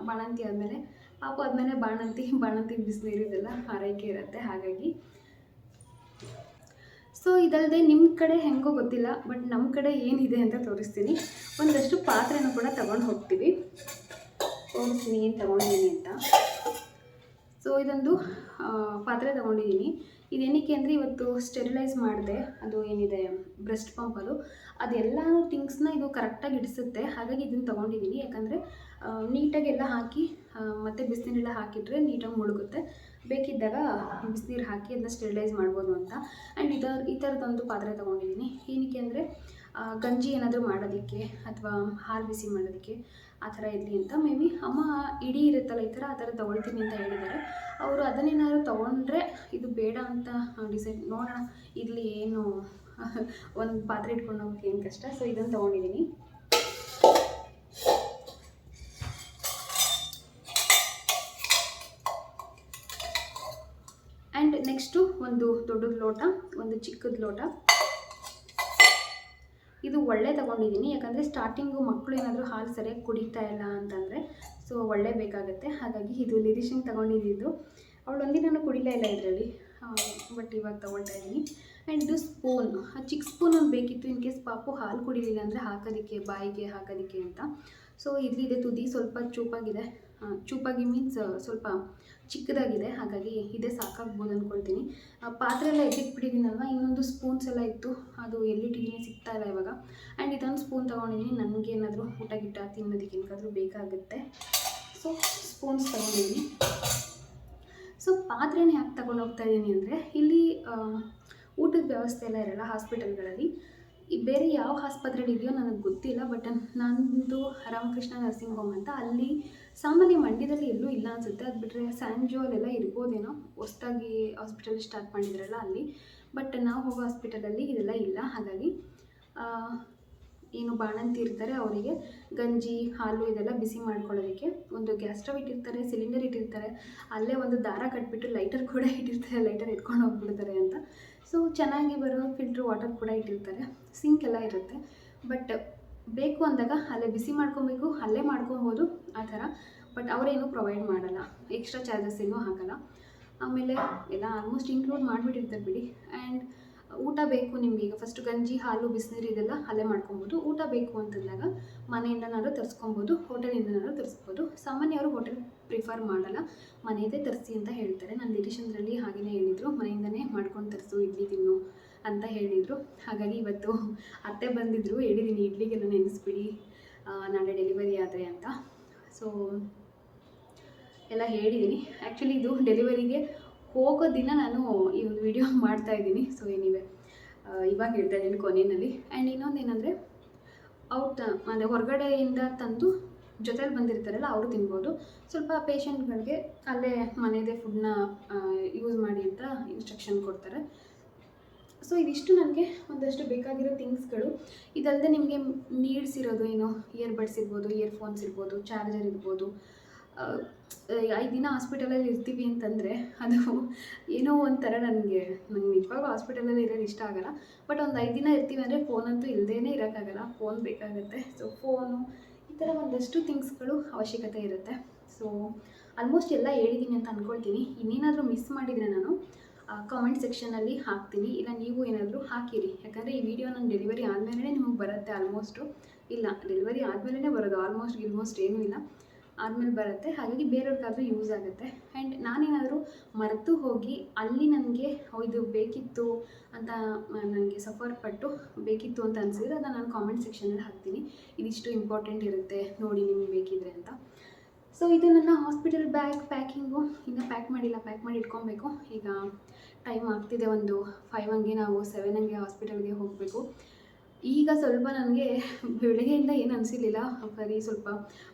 ಬಾಣಂತಿ ಆದಮೇಲೆ, ಪಾಪ ಆದಮೇಲೆ ಬಾಣಂತಿ ಬಾಣಂತಿ, ಬಿಸಿನೀರು ಇದೆಲ್ಲ ಆರೈಕೆ ಇರುತ್ತೆ ಹಾಗಾಗಿ. ಸೊ ಇದಲ್ಲದೆ ನಿಮ್ಮ ಕಡೆ ಹೆಂಗೋ ಗೊತ್ತಿಲ್ಲ ಬಟ್ ನಮ್ಮ ಕಡೆ ಏನಿದೆ ಅಂತ ತೋರಿಸ್ತೀನಿ. ಒಂದಷ್ಟು ಪಾತ್ರೆನೂ ಕೂಡ ತಗೊಂಡು ಹೋಗ್ತೀವಿ. ತೋರಿಸ್ತೀನಿ, ಏನು ತೊಗೊಂಡಿದ್ದೀನಿ ಅಂತ. ಸೊ ಇದೊಂದು ಪಾತ್ರೆ ತೊಗೊಂಡಿದ್ದೀನಿ ಇದೇನಕ್ಕೆ ಅಂದರೆ ಇವತ್ತು ಸ್ಟೆರಿಲೈಸ್ ಮಾಡಿದೆ. ಅದು ಏನಿದೆ ಬ್ರೆಸ್ಟ್ ಪಂಪ್ ಅದು. ಅದೆಲ್ಲ ಥಿಂಗ್ಸ್ನ ಇದು ಕರೆಕ್ಟಾಗಿ ಇಡಿಸುತ್ತೆ. ಹಾಗಾಗಿ ಇದನ್ನು ತೊಗೊಂಡಿದ್ದೀನಿ ಯಾಕಂದರೆ ನೀಟಾಗಿ ಎಲ್ಲ ಹಾಕಿ ಮತ್ತು ಮತ್ತೆ ಬಿಸಿನೀರೆಲ್ಲ ಹಾಕಿದರೆ ನೀಟಾಗಿ ಮುಳುಗುತ್ತೆ. ಬೇಕಿದ್ದಾಗ ಬಿಸಿನೀರು ಹಾಕಿ ಅದನ್ನ ಸ್ಟೆರಿಲೈಸ್ ಮಾಡ್ಬೋದು ಅಂತ. ಆ್ಯಂಡ್ ಇದ ಈ ಥರದೊಂದು ಪಾತ್ರೆ ತೊಗೊಂಡಿದ್ದೀನಿ ಏನಕ್ಕೆ ಅಂದರೆ ಗಂಜಿ ಏನಾದರೂ ಮಾಡೋದಕ್ಕೆ ಅಥವಾ ಹಾಲು ಬಿಸಿ ಮಾಡೋದಕ್ಕೆ. ಆ ಥರ ಇರಲಿ ಅಂತ. ಮೇ ಬಿ ಅಮ್ಮ ಇಡೀ ಇರುತ್ತಲ್ಲ ಈ ಥರ, ಆ ಥರ ತೊಗೊಳ್ತೀನಿ ಅಂತ ಹೇಳಿದ್ದಾರೆ. ಅವರು ಅದನ್ನೇನಾದ್ರು ತೊಗೊಂಡ್ರೆ ಇದು ಬೇಡ ಅಂತ ಡಿಸೈಡ್ ನೋಡೋಣ. ಇರಲಿ, ಏನು, ಒಂದು ಪಾತ್ರೆ ಇಟ್ಕೊಂಡು ಹೋಗೋಕೆ ಏನು ಕಷ್ಟ. ಸೊ ಇದನ್ನು ತೊಗೊಂಡಿದ್ದೀನಿ ಆ್ಯಂಡ್ ನೆಕ್ಸ್ಟು ಒಂದು ದೊಡ್ಡದ ಲೋಟ, ಒಂದು ಚಿಕ್ಕದ ಲೋಟ. ಇದು ಒಳ್ಳೆ ತಗೊಂಡಿದ್ದೀನಿ ಯಾಕಂದರೆ ಸ್ಟಾರ್ಟಿಂಗು ಮಕ್ಕಳು ಏನಾದರೂ ಹಾಲು ಸರಿಯಾಗಿ ಕುಡಿತಾ ಇಲ್ಲ ಅಂತಂದರೆ ಸೊ ಒಳ್ಳೆ ಬೇಕಾಗುತ್ತೆ. ಹಾಗಾಗಿ ಇದು ಲಿರಿಷಿಂಗ್ ತಗೊಂಡಿದ್ದು. ಅವಳು ಒಂದಿನ ಕುಡಿಲೇ ಇಲ್ಲ ಇದರಲ್ಲಿ. ಬಟ್ ಇವಾಗ ತೊಗೊಳ್ತಾ ಇದ್ದೀನಿ. ಆ್ಯಂಡ್ ಇದು ಸ್ಪೂನ್ ಆ ಚಿಕ್ಕ ಸ್ಪೂನ್ ಒಂದು ಬೇಕಿತ್ತು ಇನ್ ಕೇಸ್ ಪಾಪು ಹಾಲು ಕುಡಿಲಿಲ್ಲ ಅಂದರೆ ಹಾಕೋದಕ್ಕೆ, ಬಾಯಿಗೆ ಹಾಕೋದಕ್ಕೆ ಅಂತ. ಸೊ ಇದೆ ತುದಿ. ಸ್ವಲ್ಪ ಚೂಪಾಗಿದೆ. ಚೂಪಾಗಿ ಮೀನ್ಸ್ ಸ್ವಲ್ಪ ಚಿಕ್ಕದಾಗಿದೆ, ಹಾಗಾಗಿ ಇದೇ ಸಾಕಾಗ್ಬೋದು ಅಂದ್ಕೊಳ್ತೀನಿ ಪಾತ್ರೆ ಎಲ್ಲ ಎದ್ದಿಟ್ಬಿಟ್ಟಿದ್ದೀನಲ್ವ ಇನ್ನೊಂದು ಸ್ಪೂನ್ಸ್ ಎಲ್ಲ ಇತ್ತು. ಅದು ಎಲ್ಲಿಟ್ಟಿದ್ದೀನಿ ಸಿಗ್ತಾ ಇಲ್ಲ ಇವಾಗ. ಆ್ಯಂಡ್ ಇದೊಂದು ಸ್ಪೂನ್ ತೊಗೊಂಡಿದ್ದೀನಿ. ನನಗೇನಾದರೂ ಊಟ ಗಿಟ್ಟ ತಿನ್ನೋದಕ್ಕೆ ಏನಕ್ಕಾದರೂ ಬೇಕಾಗುತ್ತೆ. ಸೊ ಸ್ಪೂನ್ಸ್ ತೊಗೊಂಡಿದ್ದೀನಿ. ಸೊ ಪಾತ್ರೆನ ಯಾಕೆ ತಗೊಂಡು ಹೋಗ್ತಾ ಇದ್ದೀನಿ ಅಂದರೆ, ಇಲ್ಲಿ ಊಟದ ವ್ಯವಸ್ಥೆ ಎಲ್ಲ ಇರಲ್ಲ ಹಾಸ್ಪಿಟಲ್ಗಳಲ್ಲಿ. ಬೇರೆ ಯಾವ ಆಸ್ಪತ್ರೆಲಿ ಇದೆಯೋ ನನಗೆ ಗೊತ್ತಿಲ್ಲ ಬಟ್ ನಂದು ರಾಮಕೃಷ್ಣ ನರ್ಸಿಂಗ್ ಹೋಮ್ ಅಂತ ಅಲ್ಲಿ ಸಾಮಾನ್ಯ ಮಂಡ್ಯದಲ್ಲಿ ಎಲ್ಲೂ ಇಲ್ಲ ಅನಿಸುತ್ತೆ. ಅದು ಬಿಟ್ಟರೆ ಸ್ಯಾಂಜೋ ಅಲ್ಲೆಲ್ಲ ಇರ್ಬೋದೇನೋ, ಹೊಸ್ದಾಗಿ ಹಾಸ್ಪಿಟಲ್ ಸ್ಟಾರ್ಟ್ ಮಾಡಿದ್ರಲ್ಲ ಅಲ್ಲಿ ಬಟ್ ನಾವು ಹೋಗೋ ಹಾಸ್ಪಿಟಲಲ್ಲಿ ಇದೆಲ್ಲ ಇಲ್ಲ. ಹಾಗಾಗಿ ಏನು ಬಾಣಂತಿ ಇರ್ತಾರೆ ಅವರಿಗೆ. ಗಂಜಿ, ಹಾಲು ಇದೆಲ್ಲ ಬಿಸಿ ಮಾಡ್ಕೊಳ್ಳೋದಕ್ಕೆ ಒಂದು ಗ್ಯಾಸ್ ಸ್ಟವ್ ಇಟ್ಟಿರ್ತಾರೆ ಸಿಲಿಂಡರ್ ಇಟ್ಟಿರ್ತಾರೆ ಅಲ್ಲೇ ಒಂದು ದಾರ ಕಟ್ಬಿಟ್ಟು ಲೈಟರ್ ಕೂಡ ಇಟ್ಟಿರ್ತಾರೆ ಲೈಟರ್ ಎತ್ಕೊಂಡು ಹೋಗ್ಬಿಡ್ತಾರೆ ಅಂತ. ಸೊ ಚೆನ್ನಾಗಿ ಬರೋ ಫಿಲ್ಟ್ರ್ ವಾಟರ್ ಕೂಡ ಇಟ್ಟಿರ್ತಾರೆ. ಸಿಂಕ್ ಎಲ್ಲ ಇರುತ್ತೆ. ಬಟ್ ಬೇಕು ಅಂದಾಗ ಅಲ್ಲೇ ಬಿಸಿ ಮಾಡ್ಕೊಬೇಕು, ಅಲ್ಲೇ ಮಾಡ್ಕೊಬೋದು ಆ ಥರ. ಬಟ್ ಅವರೇನು ಪ್ರೊವೈಡ್ ಮಾಡಲ್ಲ. ಎಕ್ಸ್ಟ್ರಾ ಚಾರ್ಜಸ್ ಏನೂ ಹಾಕಲ್ಲ. ಆಮೇಲೆ ಎಲ್ಲ ಆಲ್ಮೋಸ್ಟ್ ಇನ್ಕ್ಲೂಡ್ ಮಾಡಿಬಿಟ್ಟಿರ್ತಾರೆ ಬಿಡಿ. ಆ್ಯಂಡ್ ಊಟ ಬೇಕು ನಿಮಗೆ ಈಗ ಫಸ್ಟ್ ಗಂಜಿ, ಹಾಲು, ಬಿಸಿನೀರು ಇದೆಲ್ಲ ಅಲ್ಲೇ ಮಾಡ್ಕೊಬೋದು. ಊಟ ಬೇಕು ಅಂತಂದಾಗ ಮನೆಯಿಂದನಾದ್ರೂ ತರಿಸ್ಕೊಬೋದು ಹೋಟೆಲಿಂದನಾದ್ರೂ ತರಿಸ್ಬೋದು. ಸಾಮಾನ್ಯ ಅವರು ಹೋಟೆಲ್ ಪ್ರಿಫರ್ ಮಾಡಲ್ಲ. ಮನೆಯದೇ ತರಿಸಿ ಅಂತ ಹೇಳ್ತಾರೆ. ನಾನು ಡಿರಿಷನ್ರಲ್ಲಿ ಹಾಗೆಯೇ ಹೇಳಿದರು. ಮನೆಯಿಂದನೇ ಮಾಡ್ಕೊಂಡು ತರಿಸು ಇಡ್ಲಿ ತಿನ್ನು ಅಂತ ಹೇಳಿದರು. ಹಾಗಾಗಿ ಇವತ್ತು ಅತ್ತೆ ಬಂದಿದ್ದರು ಹೇಳಿದ್ದೀನಿ ಇಡ್ಲಿಗೆಲ್ಲ ನೆನೆಸ್ಬಿಡಿ. ನಾಳೆ ಡೆಲಿವರಿ ಆದರೆ ಅಂತ. ಸೊ ಎಲ್ಲ ಹೇಳಿದ್ದೀನಿ ಆ್ಯಕ್ಚುಲಿ ಇದು ಡೆಲಿವರಿಗೆ ಹೋಗೋ ದಿನ ನಾನು ಈ ಒಂದು ವಿಡಿಯೋ ಮಾಡ್ತಾ ಇದ್ದೀನಿ. ಸೊ ಏನಿವೆ ಇವಾಗ ಹೇಳ್ತಾ ಇದ್ದೀನಿ ಕೊನೆಯಲ್ಲಿ. ಆ್ಯಂಡ್ ಇನ್ನೊಂದು ಏನಂದರೆ ಔಟ್ ಅಂದರೆ ಹೊರಗಡೆಯಿಂದ ತಂದು ಜೊತೆಲಿ ಬಂದಿರ್ತಾರಲ್ಲ, ಅವರು ತಿನ್ಬೋದು. ಸ್ವಲ್ಪ ಪೇಷಂಟ್ಗಳಿಗೆ ಅಲ್ಲೇ ಮನೆಯದೇ ಫುಡ್ನ ಯೂಸ್ ಮಾಡಿ ಅಂತ ಇನ್ಸ್ಟ್ರಕ್ಷನ್ ಕೊಡ್ತಾರೆ. ಸೊ ಇದಿಷ್ಟು ನನಗೆ ಒಂದಷ್ಟು ಬೇಕಾಗಿರೋ ಥಿಂಗ್ಸ್ಗಳು ಇದಲ್ಲದೆ ನಿಮಗೆ ನೀಡ್ಸ್ ಇರೋದು ಏನು? ಇಯರ್ಬಡ್ಸ್ ಇರ್ಬೋದು ಇಯರ್ಫೋನ್ಸ್ ಇರ್ಬೋದು ಚಾರ್ಜರ್ ಇರ್ಬೋದು. ಐದು ದಿನ ಹಾಸ್ಪಿಟಲಲ್ಲಿ ಇರ್ತೀವಿ ಅಂತಂದರೆ ಅದು ಏನೋ ಒಂಥರ ನನಗೆ, ನಂಗೆ ನಿಜವಾಗ್ಲೂ ಹಾಸ್ಪಿಟಲಲ್ಲಿ ಇರೋದು ಇಷ್ಟ ಆಗೋಲ್ಲ. ಬಟ್ ಒಂದು ಐದು ದಿನ ಇರ್ತೀವಿ ಅಂದರೆ ಫೋನಂತೂ ಇಲ್ಲದೇ ಇರೋಕ್ಕಾಗಲ್ಲ. ಫೋನ್ ಬೇಕಾಗುತ್ತೆ. ಸೊ ಫೋನು ಥರ ಒಂದಷ್ಟು ಥಿಂಗ್ಸ್ಗಳು ಅವಶ್ಯಕತೆ ಇರುತ್ತೆ. ಸೊ ಆಲ್ಮೋಸ್ಟ್ ಎಲ್ಲ ಹೇಳಿದ್ದೀನಿ ಅಂತ ಅಂದ್ಕೊಳ್ತೀನಿ ಇನ್ನೇನಾದರೂ ಮಿಸ್ ಮಾಡಿದರೆ ನಾನು ಕಾಮೆಂಟ್ ಸೆಕ್ಷನಲ್ಲಿ ಹಾಕ್ತೀನಿ. ಇಲ್ಲ, ನೀವು ಏನಾದರೂ ಹಾಕಿರಿ. ಯಾಕಂದರೆ ಈ ವಿಡಿಯೋ ನನ್ನ ಡೆಲಿವರಿ ಆದಮೇಲೆ ನಿಮಗೆ ಬರುತ್ತೆ ಆಲ್ಮೋಸ್ಟು ಇಲ್ಲ ಡೆಲಿವರಿ ಆದಮೇಲೆ ಬರೋದು. ಆಲ್ಮೋಸ್ಟ್ ಗಿಲ್ಮೋಸ್ಟ್ ಏನೂ ಇಲ್ಲ. ಆದಮೇಲೆ ಬರುತ್ತೆ. ಹಾಗಾಗಿ ಬೇರೆಯವ್ರಿಗಾದ್ರೂ ಯೂಸ್ ಆಗುತ್ತೆ. ಆ್ಯಂಡ್ ನಾನೇನಾದರೂ ಮರೆತು ಹೋಗಿ ಅಲ್ಲಿ ನನಗೆ ಇದು ಬೇಕಿತ್ತು ಅಂತ ನನಗೆ ಸಫರ್ ಪಟ್ಟು ಬೇಕಿತ್ತು ಅಂತ ಅನಿಸಿದ್ರೆ ಅದನ್ನು ನಾನು ಕಾಮೆಂಟ್ ಸೆಕ್ಷನಲ್ಲಿ ಹಾಕ್ತೀನಿ. ಇದಿಷ್ಟು ಇಂಪಾರ್ಟೆಂಟ್ ಇರುತ್ತೆ. ನೋಡಿ ನಿಮಗೆ ಬೇಕಿದ್ರೆ ಅಂತ. ಸೊ ಇದು ನನ್ನ ಹಾಸ್ಪಿಟಲ್ ಬ್ಯಾಗ್ ಪ್ಯಾಕಿಂಗು ಇನ್ನೂ ಪ್ಯಾಕ್ ಮಾಡಿಲ್ಲ ಪ್ಯಾಕ್ ಮಾಡಿ ಇಟ್ಕೊಬೇಕು. ಈಗ ಟೈಮ್ ಆಗ್ತಿದೆ ಒಂದು ಫೈವ್ ಹಂಗೆ ನಾವು ಸೆವೆನ್ ಹಂಗೆ ಹಾಸ್ಪಿಟಲ್ಗೆ ಹೋಗಬೇಕು. ಈಗ ಸ್ವಲ್ಪ ನನಗೆ ಬೆಳಗ್ಗೆಯಿಂದ ಏನು ಅನಿಸಿರಲಿಲ್ಲ. ಸರಿ ಸ್ವಲ್ಪ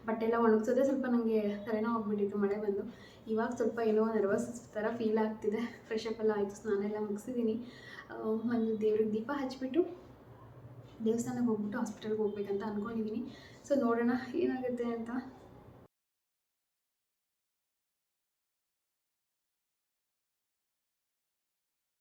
ಬಟ್ಟೆ ಎಲ್ಲ ಒಣಗಿಸೋದೇ ಸ್ವಲ್ಪ ನನಗೆ ತಲೆನೋವು ಹೋಗ್ಬಿಟ್ಟಿತ್ತು ಮಳೆ ಬಂದು. ಇವಾಗ ಸ್ವಲ್ಪ ಏನೋ ನರ್ವಸ್ ಥರ ಫೀಲ್ ಆಗ್ತಿದೆ. ಫ್ರೆಶ್ ಅಪ್ ಎಲ್ಲ ಆಯಿತು, ಸ್ನಾನ ಎಲ್ಲ ಮುಗಿಸಿದ್ದೀನಿ. ಒಂದು ದೇವ್ರಿಗೆ ದೀಪ ಹಚ್ಚಿಬಿಟ್ಟು ದೇವಸ್ಥಾನಕ್ಕೆ ಹೋಗ್ಬಿಟ್ಟು ಹಾಸ್ಪಿಟಲ್ಗೆ ಹೋಗ್ಬೇಕಂತ ಅಂದ್ಕೊಂಡಿದ್ದೀನಿ ಸೊ ನೋಡೋಣ ಏನಾಗುತ್ತೆ ಅಂತ.